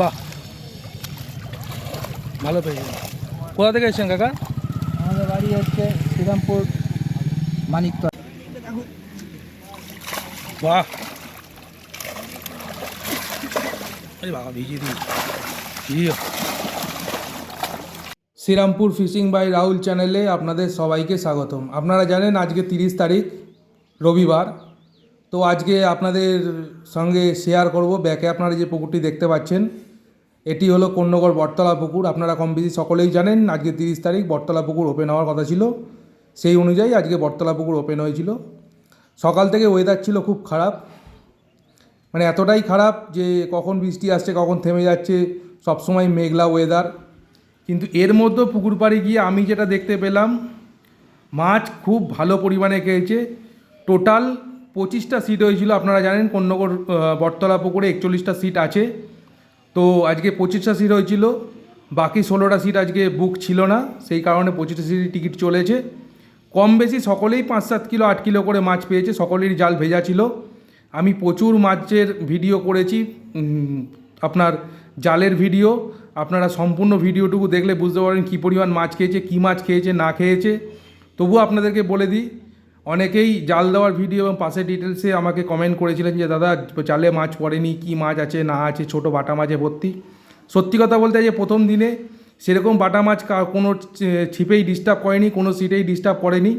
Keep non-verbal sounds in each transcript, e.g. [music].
বাহ। ভালো পেয়েছেন কোথা থেকে এসেছেন কাকা? আমাদের বাড়ি হচ্ছে শ্রীরামপুর মানিকতলা। বাহ। বাবা ভিজিয়ে দিই। শ্রীরামপুর ফিশিং বাই রাহুল চ্যানেলে আপনাদের সবাইকে স্বাগতম। আপনারা জানেন আজকে তিরিশ তারিখ রবিবার। তো আজকে আপনাদের সঙ্গে শেয়ার করব। ব্যাকে আপনারা যে পুকুরটি দেখতে পাচ্ছেন, এটি হলো কন্যগড় বটতলা পুকুর। আপনারা কম বেশি সকলেই জানেন, আজকে তিরিশ তারিখ, বটতলা পুকুর ওপেন হওয়ার কথা ছিল। সেই অনুযায়ী আজকে বটতলা পুকুর ওপেন হয়েছিল। সকাল থেকে ওয়েদার ছিল খুব খারাপ। মানে এতটাই খারাপ যে কখন বৃষ্টি আসছে, কখন থেমে যাচ্ছে, সবসময় মেঘলা ওয়েদার কিন্তু এর মধ্যে পুকুর পাড়ে গিয়ে আমি যেটা দেখতে পেলাম, মাছ খুব ভালো পরিমাণে খেয়েছে। টোটাল পঁচিশটা সিট হয়েছিল আপনারা জানেন আহ, বটতলা পুকুরে একচল্লিশটা সিট আছে। তো আজকে পঁচিশটা সিট হয়েছিল বাকি ষোলোটা সিট আজকে বুক ছিল না সেই কারণে পঁচিশটা সিটের টিকিট চলেছে। কম বেশি সকলেই পাঁচ সাত কিলো আট কিলো করে মাছ পেয়েছে সকলেরই জাল ভেজা ছিল। আমি প্রচুর মাছের ভিডিও করেছি আপনার জালের ভিডিও আপনারা সম্পূর্ণ ভিডিওটুকু দেখলে বুঝতে পারেন কী পরিমাণ মাছ খেয়েছে কী মাছ খেয়েছে না খেয়েছে। তবুও আপনাদেরকে বলে দিই অনেকেই জাল দেওয়ার ভিডিও এবং পাশের ডিটেলসে আমাকে কমেন্ট করেছিলেন যে, দাদা জালে মাছ পড়েনি, কী মাছ আছে, না আছে, ছোট বাটা মাছে ভর্তি। সত্যি কথা বলতে যে প্রথম দিনে সেরকম বাটা মাছ কোনো ছিপেই ডিস্টার্ব করেনি, কোনো সিটেই ডিস্টার্ব করেনি।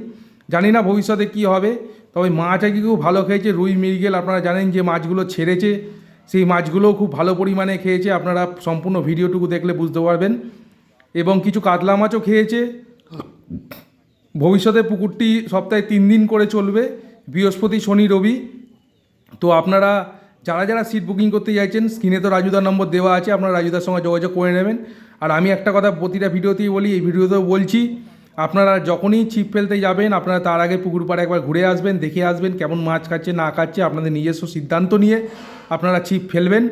জানি না ভবিষ্যতে কি হবে, তবে মাছ আজকে খুব ভালো খেয়েছে, রুই, মৃগেল, আপনারা জানেন যে মাছগুলো ছেড়েছে, সেই মাছগুলোও খুব ভালো পরিমাণে খেয়েছে, আপনারা সম্পূর্ণ ভিডিওটুকু দেখলে বুঝতে পারবেন। এবং কিছু কাতলা মাছও খেয়েছে। ভবিষ্যতে পুকুরটি সপ্তাহে তিন দিন করে চলবে, বৃহস্পতি, শনি, রবি। তো আপনারা যারা যারা সিট বুকিং করতে চাইছেন স্ক্রিনে তো রাজুদার নম্বর দেওয়া আছে, আপনারা রাজুদার সঙ্গে যোগাযোগ করে নেবেন। আর আমি একটা কথা প্রতিটা ভিডিওতেই বলি, এই ভিডিওতেও বলছি, আপনারা যখনই ছিপ ফেলতে যাবেন, আপনারা তার আগে পুকুর পাড়ে একবার ঘুরে আসবেন, দেখে আসবেন কেমন মাছ খাচ্ছে, না খাচ্ছে, আপনাদের নিজস্ব সিদ্ধান্ত নিয়ে আপনারা ছিপ ফেলবেন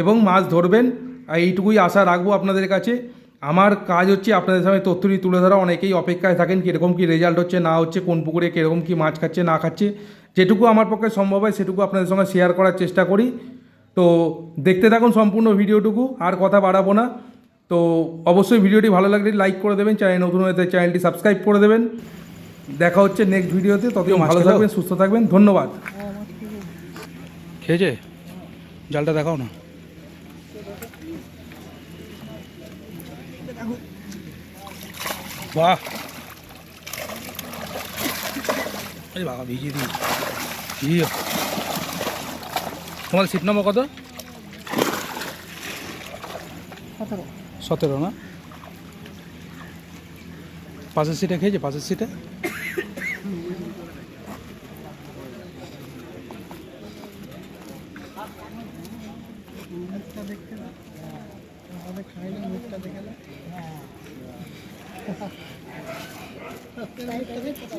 এবং মাছ ধরবেন। আর এইটুকুই আশা রাখব আপনাদের কাছে। আমার কাজ হচ্ছে আপনাদের সামনে তথ্যটি তুলে ধরা। অনেকেই অপেক্ষায় থাকেন কীরকম কী রেজাল্ট হচ্ছে না হচ্ছে কোন পুকুরে কীরকম কী মাছ খাচ্ছে না খাচ্ছে। যেটুকু আমার পক্ষে সম্ভব হয় সেটুকু আপনাদের সঙ্গে শেয়ার করার চেষ্টা করি। তো দেখতে থাকুন সম্পূর্ণ ভিডিওটুকু আর কথা বাড়াবো না। তো অবশ্যই ভিডিওটি ভালো লাগলে লাইক করে দেবেন চ্যানেল নতুন হয়ে চ্যানেলটি সাবস্ক্রাইব করে দেবেন। দেখা হচ্ছে নেক্সট ভিডিওতে ততদিন ভালো থাকবেন সুস্থ থাকবেন ধন্যবাদ। খেয়েছে? জালটা দেখাও না। বাহ এই বাবা ভিজিয়ে দিই ইয়ে তোমার সিট নম্বর কত সতেরো সতেরো না পাশের সিটে খেয়েছে পাশের সিটে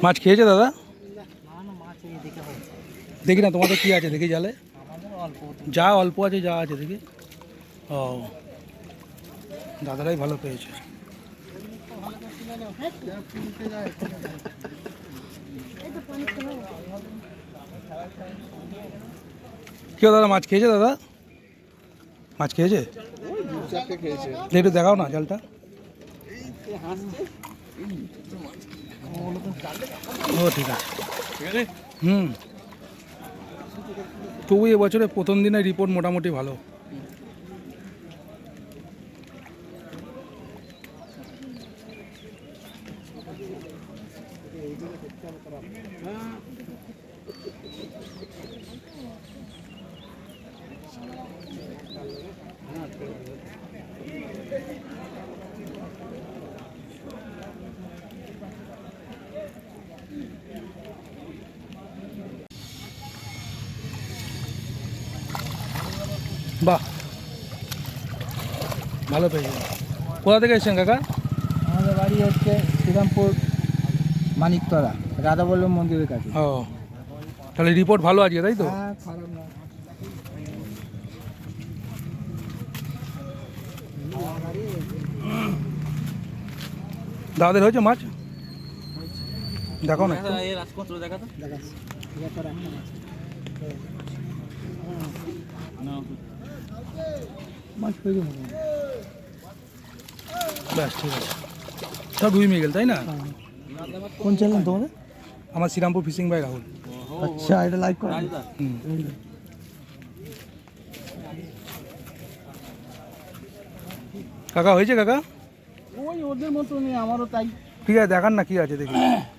মাছ খেয়েছে দাদা? দেখি না তোমাদের কি আছে? দেখি জালে। যা অল্প আছে যা আছে দেখি। ও দাদারাই ভালো পেয়েছে। কেউ দাদা মাছ খেয়েছে দাদা? মাছ খেয়েছে? দিয়ে একটু দেখাও না জালটা। ও ঠিক আছে। হুম। তবু এবছরে প্রথম দিনের রিপোর্ট মোটামুটি ভালো। বাহ। ভালো পেয়েছেন কোথা থেকে এসেছেন কাকা? আমাদের বাড়ি হচ্ছে শ্রীরামপুর মানিকতলা রাধা রাধাবল্লভ মন্দিরের কাছে। ও তাহলে রিপোর্ট ভালো আজকে তাই তো? হ্যাঁ খারাপ না। দাদাদের হয়েছে মাছ? দেখো না একটু। ব্যাস ঠিক আছে সব রুই মিগেল তাই না? কোন চ্যানেল তোমাদের? আমার শ্রীরামপুর ফিশিং বাই রাহুল। আচ্ছা এটা লাইক করো কাকা হয়েছে কাকা? ওই ওদের মতো নেই আমারও তাই। ঠিক আছে দেখান না কি আছে দেখি। [coughs]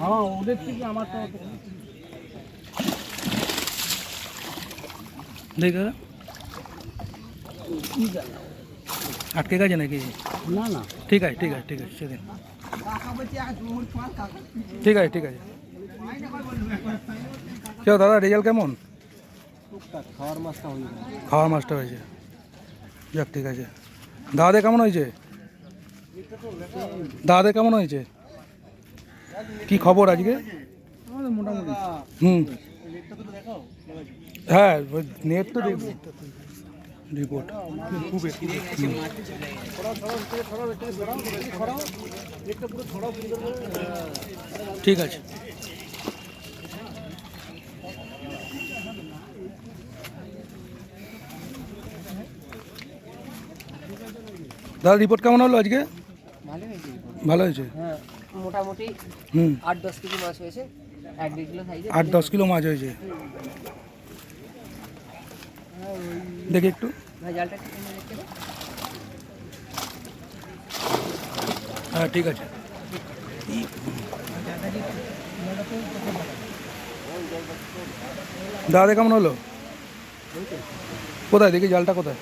হ্যাঁ ওদের থেকে আমার তো দেখ আটকে গেছে নাকি? না না। ঠিক আছে ঠিক আছে ঠিক আছে সেদিন। ঠিক আছে ঠিক আছে। কেউ দাদা রেজাল্ট কেমন? খাওয়ার মাছটা হয়ে খাওয়ার মাছটা হয়েছে। যাক ঠিক আছে। দাদাদের কেমন হয়েছে? দাদাদের কেমন হয়েছে? কি খবর আজকে? মোটামুটি। হুম। হ্যাঁ নেট তো দেখব রিপোর্ট ঠিক আছে। দাদা রিপোর্ট কেমন হলো আজকে? ভালো হয়েছে ভালো হয়েছে? হ্যাঁ। মোটামুটি হুম। আট দশ কেজি মাছ হয়েছে এক দেড় কিলো সাইজে আট দশ কিলো মাছ হয়েছে। দেখি একটু। জালটা। হ্যাঁ ঠিক আছে। দাদা কেমন হলো? কোথায়? দেখি জালটা কোথায়?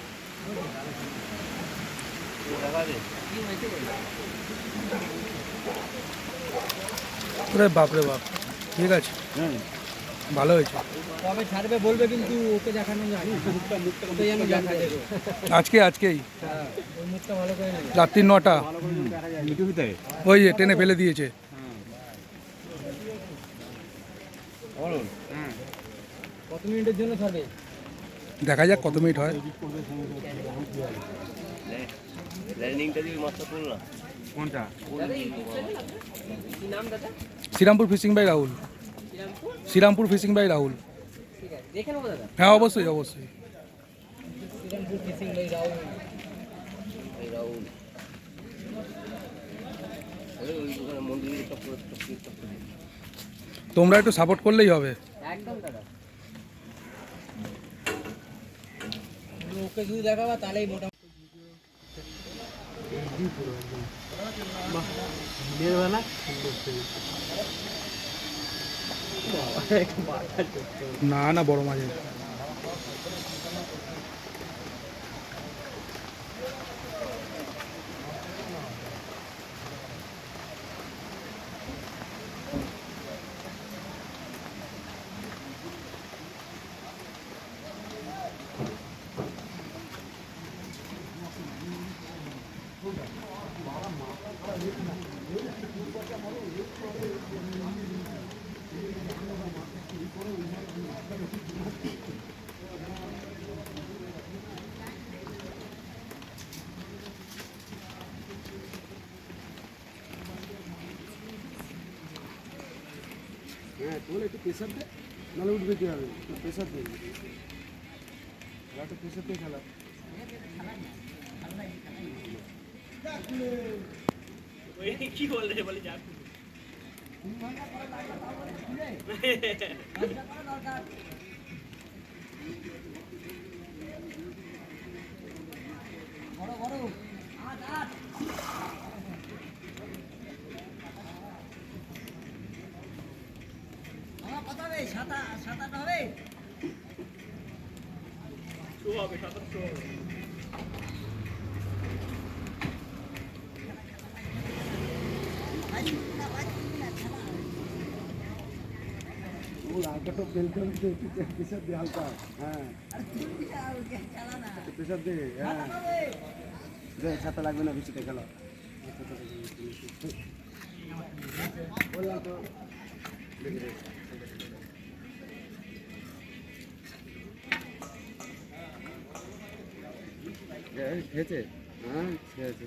ওরে বাপরে বাপ। ঠিক আছে? ভালো হয়েছে। কবে ছাড়বে বলবে কিন্তু ওকে দেখানো যায়। আজকে আজকেই। নেবে। রাত্রি নটা। ওই যে টেনে ফেলে দিয়েছে। কত মিনিটের জন্য ছাড়বে? দেখা যাক কত মিনিট হয়। কি নাম দাদা Srirampur fishing by Rahul Srirampur Srirampur fishing by Rahul ঠিক আছে দেখে নেব দাদা হ্যাঁ অবশ্যই অবশ্যই শ্রীরামপুর ফিশিং রাহুল রাহুল তোমরা একটু সাপোর্ট করলেই হবে। একদম দাদা। ওকে শুধু দেখাবা তাহলেই মোটামুটি না না বড় মাঝে হ্যাঁ তোর একটু প্রেশার দে নাহলে উঠবে কি হবে প্রেশার দে একটা প্রেশার দিয়ে খেলা আগে তো ফেলতে হবে প্রেশার দে হালকা হ্যাঁ প্রেশার দে হ্যাঁ দে ছাতা লাগবে না বৃষ্টিতে খেলা বললাম তো খেয়েছে হ্যাঁ খেয়েছে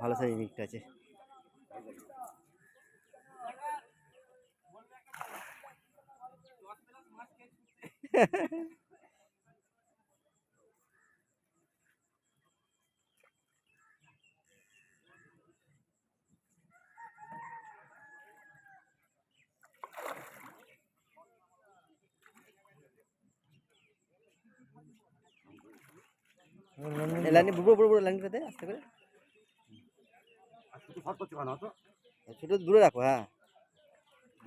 ভালো সাইজ মিক্সটা আছে। [laughs] লাইনে বুড়ো বুড়ো বুড়ো লাইনটা দে আস্তে করে। ছোট দূরে রাখো হ্যাঁ।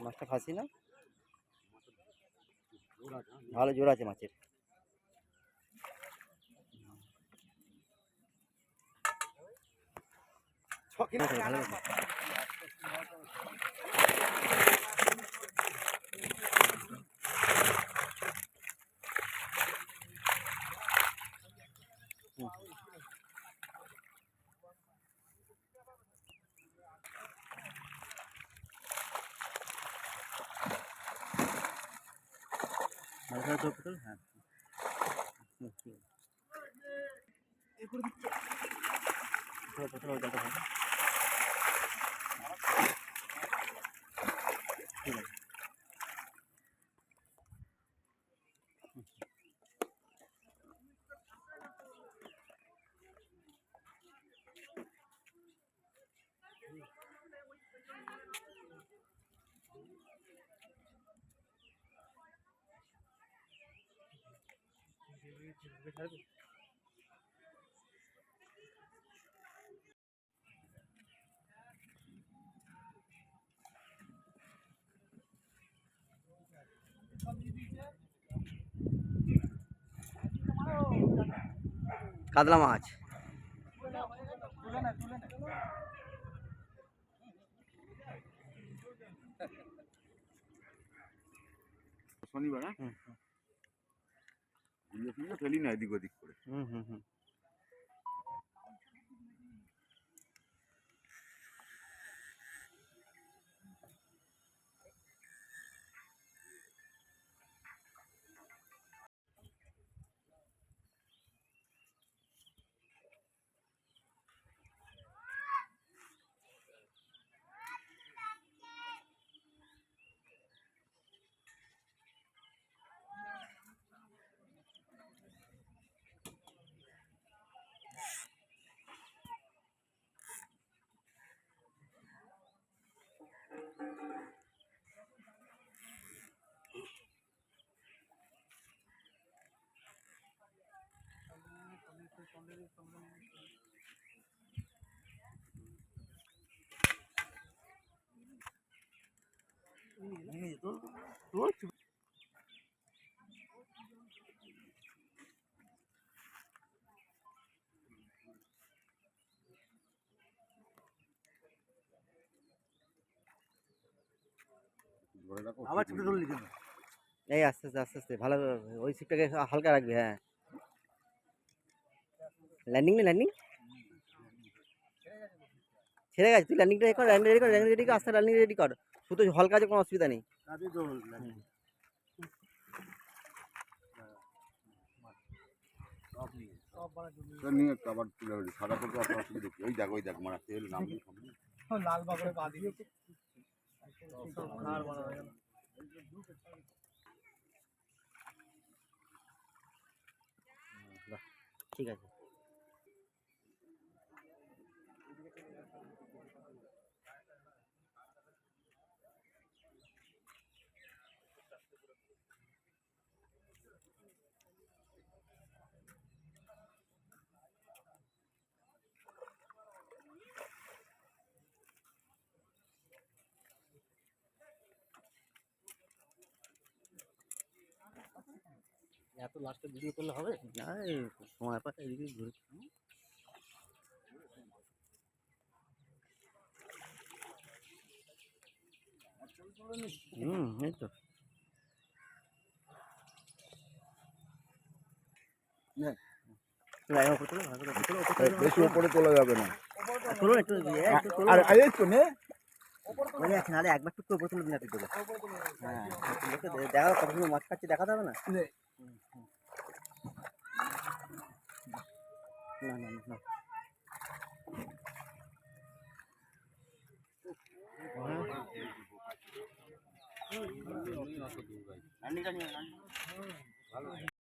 মাছটা ফাঁসি না? ভালো জোর আছে মাছের। ভালো করে চোখ খোল, হ্যাঁ ঠিক আছে। থোড়া, থোড়া, ওই জলটা খাও। ঠিক আছে কাতলা মাছ। শনিবার হ্যাঁ? ঘুরিয়ে ফেলি না এদিক ওদিক করে। হুম হুম হুম। আবার ছোট ধরলি কেন এই আস্তে আস্তে আস্তে আস্তে ভালো ওই সিটটাকে হালকা রাখবি হ্যাঁ ল্যান্ডিং না ল্যান্ডিং ছেড়ে গেছে তুই ল্যান্ডিংটা কর ল্যান্ডিং রেডি কর ল্যান্ডিং রেডি কর আস্তে ল্যান্ডিং রেডি কর। শুধু হলকা আছে কোনো অসুবিধা নেই। নিয়ে। আবার তুলে ধরি। সাদা করতে অত অসুবিধা? ওই দেখ। ওই দেখ মারা তেল নামলি লাল বাবরে পা দিয়েছে ঠিক আছে। এত লাস্টে ভিডিও করলে হবে? না সময় পাচ্ছে এদিকে ঘুরে। হুম এই তো। লাইন উপর তোলো, ভালো করে উপর তোলো, উপর তোলো, বেশি উপরে তোলা যাবে না। তোলো একটু, এই একটু তোলো। আর এই তো নে। বলে যাচ্ছে, নাহলে একবার টুকু উপর তুলে দিন একটু হ্যাঁ, লোকে কত মাছ খাচ্ছে দেখাতে হবে না হুম, হুম। না না না, না হ্যাঁ।